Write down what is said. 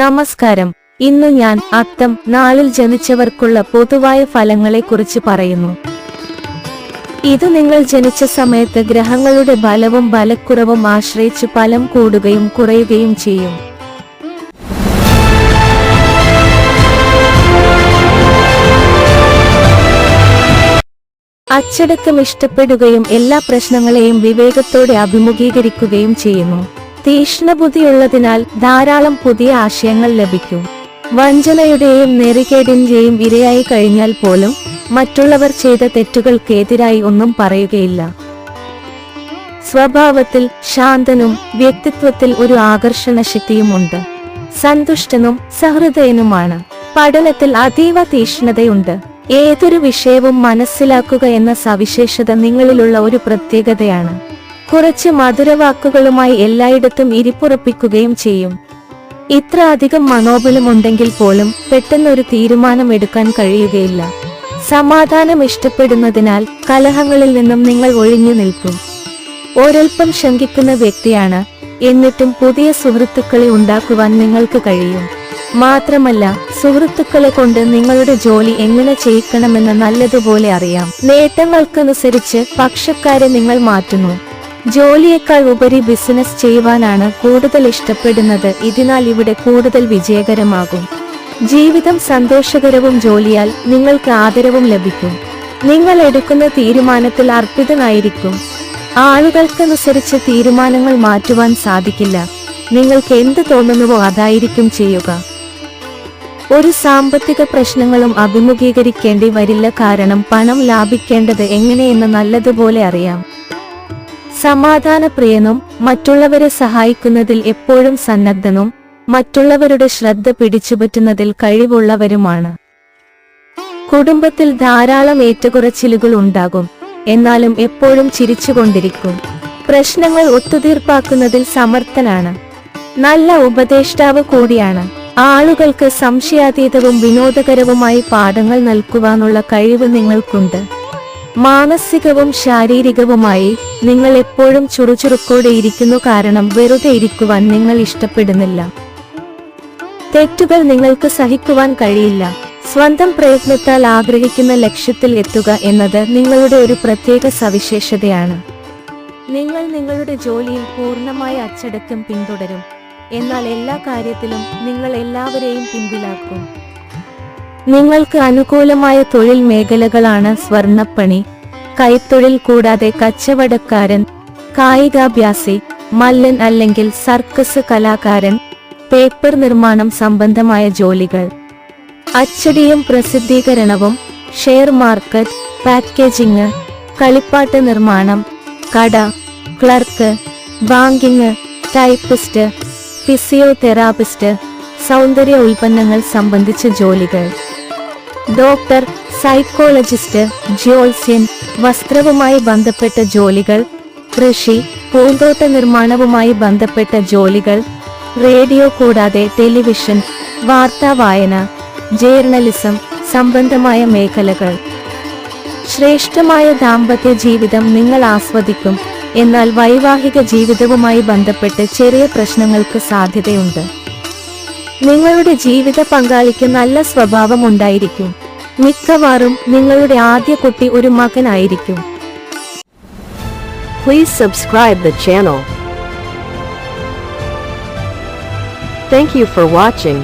നമസ്കാരം. ഇന്ന് ഞാൻ അത്തം നാളിൽ ജനിച്ചവർക്കുള്ള പൊതുവായ ഫലങ്ങളെക്കുറിച്ച് പറയുന്നു. ഇത് നിങ്ങൾ ജനിച്ച സമയത്ത് ഗ്രഹങ്ങളുടെ ബലവും ബലക്കുറവും ആശ്രയിച്ച് ഫലം കൂടുകയും കുറയുകയും ചെയ്യും. അച്ചടക്കം ഇഷ്ടപ്പെടുകയും എല്ലാ പ്രശ്നങ്ങളെയും വിവേകത്തോടെ അഭിമുഖീകരിക്കുകയും ചെയ്യുന്നു. തീക്ഷ്ണബുദ്ധിയുള്ളതിനാൽ ധാരാളം പുതിയ ആശയങ്ങൾ ലഭിക്കും. വഞ്ചനയുടെയും നെറികേടിന്റെയും ഇരയായി കഴിഞ്ഞാൽ പോലും മറ്റുള്ളവർ ചെയ്ത തെറ്റുകൾക്കെതിരായി ഒന്നും പറയുകയില്ല. സ്വഭാവത്തിൽ ശാന്തനും വ്യക്തിത്വത്തിൽ ഒരു ആകർഷണ ശക്തിയുമുണ്ട് സന്തുഷ്ടനും സഹൃദയനുമാണ്. പഠനത്തിൽ അതീവ തീക്ഷ്ണതയുണ്ട് ഏതൊരു വിഷയവും മനസ്സിലാക്കുക എന്ന സവിശേഷത നിങ്ങളിലുള്ള ഒരു പ്രത്യേകതയാണ്. കുറച്ച് മധുരവാക്കുകളുമായി എല്ലായിടത്തും ഇരിപ്പുറപ്പിക്കുകയും ചെയ്യും. ഇത്ര അധികം മനോബലമുണ്ടെങ്കിൽ പോലും പെട്ടെന്നൊരു തീരുമാനം എടുക്കാൻ കഴിയുകയില്ല. സമാധാനം ഇഷ്ടപ്പെടുന്നതിനാൽ കലഹങ്ങളിൽ നിന്നും നിങ്ങൾ ഒഴിഞ്ഞു നിൽക്കും. ഒരൽപ്പം ശങ്കിക്കുന്ന വ്യക്തിയാണ് എന്നിട്ടും പുതിയ സുഹൃത്തുക്കളെ ഉണ്ടാക്കുവാൻ നിങ്ങൾക്ക് കഴിയും. മാത്രമല്ല സുഹൃത്തുക്കളെ കൊണ്ട് നിങ്ങളുടെ ജോലി എങ്ങനെ ചെയ്യിക്കണമെന്ന് നല്ലതുപോലെ അറിയാം. നേട്ടങ്ങൾക്കനുസരിച്ച് പക്ഷക്കാരെ നിങ്ങൾ മാറ്റുന്നു. ജോലിയേക്കാൾ ഉപരി ബിസിനസ് ചെയ്യുവാനാണ് കൂടുതൽ ഇഷ്ടപ്പെടുന്നത്. ഇതിനാൽ ഇവിടെ കൂടുതൽ വിജയകരമാകും. ജീവിതം സന്തോഷകരവും ജോലിയാൽ നിങ്ങൾക്ക് ആദരവും ലഭിക്കും. നിങ്ങൾ എടുക്കുന്ന തീരുമാനത്തിൽ അർപ്പിതനായിരിക്കും. ആളുകൾക്കനുസരിച്ച് തീരുമാനങ്ങൾ മാറ്റുവാൻ സാധിക്കില്ല. നിങ്ങൾക്ക് എന്ത് തോന്നുന്നുവോ അതായിരിക്കും ചെയ്യുക. ഒരു സാമ്പത്തിക പ്രശ്നങ്ങളും അഭിമുഖീകരിക്കേണ്ടി വരില്ല കാരണം പണം ലാഭിക്കേണ്ടത് എങ്ങനെയെന്ന് നല്ലതുപോലെ അറിയാം. സമാധാനപ്രിയനും മറ്റുള്ളവരെ സഹായിക്കുന്നതിൽ എപ്പോഴും സന്നദ്ധനും മറ്റുള്ളവരുടെ ശ്രദ്ധ പിടിച്ചുപറ്റുന്നതിൽ കഴിവുള്ളവരുമാണ്. കുടുംബത്തിൽ ധാരാളം ഏറ്റക്കുറച്ചിലുകൾ ഉണ്ടാകും. എന്നാലും എപ്പോഴും ചിരിച്ചുകൊണ്ടിരിക്കും. പ്രശ്നങ്ങൾ ഒത്തുതീർപ്പാക്കുന്നതിൽ സമർത്ഥനാണ്. നല്ല ഉപദേഷ്ടാവ് കൂടിയാണ്. ആളുകൾക്ക് സംശയാതീതവും വിനോദകരവുമായി പാഠങ്ങൾ നൽകുവാനുള്ള കഴിവ് നിങ്ങൾക്കുണ്ട്. മാനസികവും ശാരീരികവുമായി നിങ്ങൾ എപ്പോഴും ചുറുചുറുക്കോടെ ഇരിക്കുന്നു കാരണം വെറുതെ ഇരിക്കുവാൻ നിങ്ങൾ ഇഷ്ടപ്പെടുന്നില്ല. തെറ്റുകൾ നിങ്ങൾക്ക് സഹിക്കുവാൻ കഴിയില്ല. സ്വന്തം പ്രയത്നത്താൽ ആഗ്രഹിക്കുന്ന ലക്ഷ്യത്തിൽ എത്തുക എന്നത് നിങ്ങളുടെ ഒരു പ്രത്യേക സവിശേഷതയാണ്. നിങ്ങൾ നിങ്ങളുടെ ജോലിയിൽ പൂർണമായി അച്ചടക്കം പിന്തുടരും. എന്നാൽ എല്ലാ കാര്യത്തിലും നിങ്ങൾ എല്ലാവരെയും പിന്തിലാക്കും നിങ്ങൾക്ക് അനുകൂലമായ തൊഴിൽ മേഖലകളാണ് സ്വർണപ്പണി കൈത്തൊഴിൽ കൂടാതെ കച്ചവടക്കാരൻ കായികാഭ്യാസി മല്ലൻ അല്ലെങ്കിൽ സർക്കസ് കലാകാരൻ പേപ്പർ നിർമ്മാണം സംബന്ധമായ ജോലികൾ. അച്ചടിയും പ്രസിദ്ധീകരണവും ഷെയർ മാർക്കറ്റ് പാക്കേജിംഗ് കളിപ്പാട്ട് നിർമ്മാണം കട ക്ലർക്ക് ബാങ്കിങ് ടൈപ്പിസ്റ്റ് ഫിസിയോതെറാപ്പിസ്റ്റ് സൗന്ദര്യ ഉൽപ്പന്നങ്ങൾ സംബന്ധിച്ച ജോലികൾ. ഡോക്ടർ സൈക്കോളജിസ്റ്റ് ജ്യോത്സ്യൻ വസ്ത്രവുമായി ബന്ധപ്പെട്ട ജോലികൾ കൃഷി പൂന്തോട്ട നിർമ്മാണവുമായി ബന്ധപ്പെട്ട ജോലികൾ റേഡിയോ കൂടാതെ ടെലിവിഷൻ വാർത്താ വായന ജേർണലിസം സംബന്ധമായ മേഖലകൾ. ശ്രേഷ്ഠമായ ദാമ്പത്യ ജീവിതം നിങ്ങൾ ആസ്വദിക്കും എന്നാൽ വൈവാഹിക ജീവിതവുമായി ബന്ധപ്പെട്ട് ചെറിയ പ്രശ്നങ്ങൾക്ക് സാധ്യതയുണ്ട്. നിങ്ങളുടെ ജീവിത പങ്കാളിക്ക് നല്ല സ്വഭാവം ഉണ്ടായിരിക്കും മിക്കവാറും നിങ്ങളുടെ ആദ്യ കുട്ടി ഒരു മകനായിരിക്കും Please subscribe the channel. Thank you for watching.